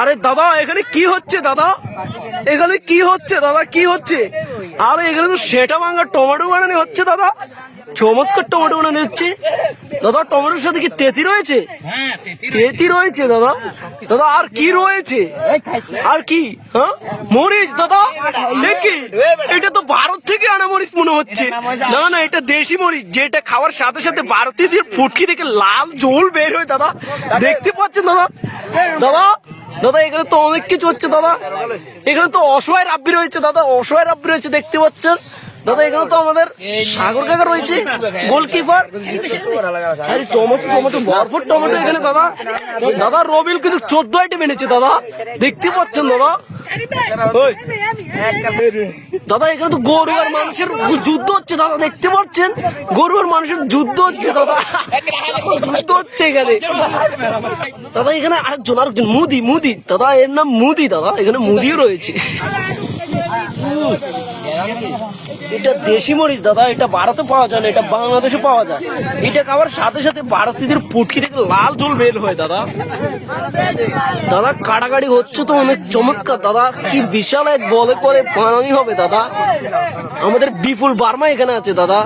আরে দাদা এখানে কি হচ্ছে দাদা? এখানে কি হচ্ছে দাদা কি হচ্ছে? আরে এখানে তো সেটা ভাঙা টমেটো বানানো হচ্ছে দাদা। চমৎকার টমেটো বানানো হচ্ছে। দাদা টমেটোর সাথে কি তেতি রয়েছে? তেতি রয়েছে। দাদা। দাদা আর কি রয়েছে? আর কি হ্যাঁ? মরিচ দাদা। দেখি এটা তো ভারত থেকে আনা মরিচ মনে হচ্ছে। না না এটা দেশি মরিচ যেটা খাওয়ার সাথে সাথে ভারতীয়দের ফুটকি থেকে লাল জল বের হয় দাদা। দেখতে পাচ্ছেন দাদা? দাদা দাদা, এখানে তো অনেক কিছু হচ্ছে, দাদা। এখানে তো অসহায় রাব্বি রয়েছে, দাদা। অসহায় রাব্বি রয়েছে, দেখতে পাচ্ছেন? দাদা, এখানে তো আমাদের সাগর কাকা রয়েছে গোলকিপার আরে, টমেটো টমেটো, ভরপুর টমেটো এখানে, দাদা। দাদা, রবিল কিন্তু চোদ্দ আইটেম এনেছে, দাদা। দেখতে পাচ্ছেন, দাদা। দাদা, এখানে তো গরু আর মানুষের যুদ্ধ হচ্ছে, দাদা, দেখতে পাচ্ছেন? গরু আর মানুষের যুদ্ধ হচ্ছে, দাদা। যুদ্ধ হচ্ছে এখানে। দাদা, এখানে আরেকজন আরেকজন, মুদি মুদি। দাদা, এর নাম মুদি, দাদা। এখানে মুদিও রয়েছে। এটা দেশি মরিচ, দাদা, এটা ভারতে পাওয়া যায় না, এটা বাংলাদেশে পাওয়া যায়। এটা খাওয়ার সাথে সাথে ভারতীয়দের পুটকি থেকে লাল জল বের হয়, দাদা। দাদা, কাটাকাটি হচ্ছে তো অনেক চমৎকার, দাদা। কি বিশাল এক বলে করে বানানি হবে, দাদা। আমাদের বিপুল বার্মা এখানে আছে, দাদা।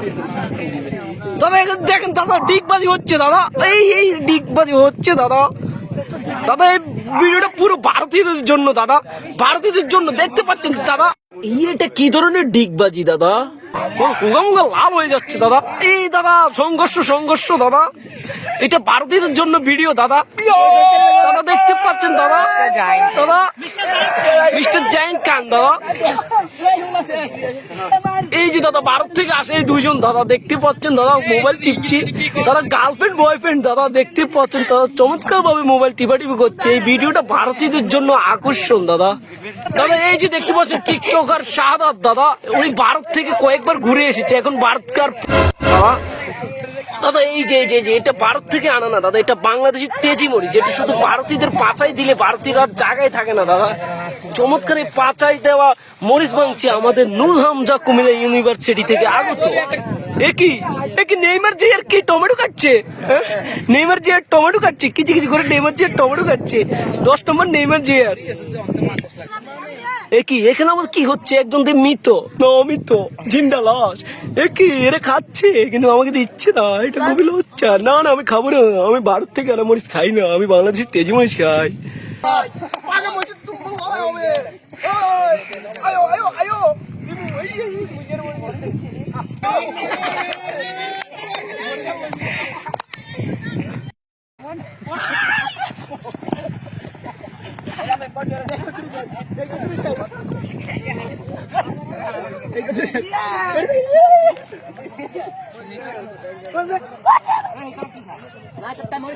দাদা, এখানে দেখেন, দাদা, ডিগবাজি হচ্ছে, দাদা। এই এই, ডিগবাজি হচ্ছে, দাদা। দাদা, এই ভিডিওটা পুরো ভারতীয়দের জন্য, দাদা। ভারতীয়দের জন্য, দেখতে পাচ্ছেন দাদা? ইয়েটা কি ধরনের ডিগবাজি, দাদা? উগামুগা লাল হয়ে যাচ্ছে, দাদা। এই, দাদা, সংঘর্ষ সংঘর্ষ, দাদা। এটা ভারতীয়দের জন্য ভিডিও দাদা। দাদা দেখতে পাচ্ছেন দাদা? দাদা মিস্টার জাইন খান দাদা। এই যে দাদা ভারত থেকে আসে এই দুইজন দাদা দেখতে পাচ্ছেন দাদা মোবাইল টিপছি। দাদা গার্লফ্রেন্ড বয়ফ্রেন্ড দাদা দেখতে পাচ্ছেন দাদা চমৎকার ভাবে মোবাইল টিপাটিপি করছে। এই ভিডিওটা ভারতীয়দের জন্য আকর্ষণ দাদা। দাদা এই যে দেখতে পাচ্ছেন টিকটকার শাহাদাত দাদা উনি ভারত থেকে কয়েকবার ঘুরে এসেছে। এখন ভারতকার দাদা দাদা, এই যে যে যে, এটা ভারত থেকে আনা না, দাদা, এটা বাংলাদেশের তেজি মরিচ এটা শুধু ভারতীয়দের পাচাই দিলে ভারতীয়রা জায়গায় থাকে না, দাদা। চমৎকার পাচাই দেওয়া মরিচ মাংছি আমাদের নূর হামজা কুমিল্লা ইউনিভার্সিটি থেকে আগত। একই একই নেইমার জি আর কি টমেটো কাটছে? নেইমার জি আর টমেটো কাটছে? কিছু কিছু করে নেইমার জি আর টমেটো কাটছে? দশ নম্বর নেইমার জি আর একই এখানে আমার কি হচ্ছে? একজন দিয়ে মৃত। অমিত। জিন্দা লাশ। একই এরা খাচ্ছে? কিন্তু আমাকে দিচ্ছে না। এটা খুবই লজ্জা। না না, আমি খাব না। আমি ভারত থেকে আনা মরিচ খাই না। আমি বাংলাদেশের তেজি মরিচ খাই। ayo ayo ayo ibu iya iya kejar Nah, tetap mau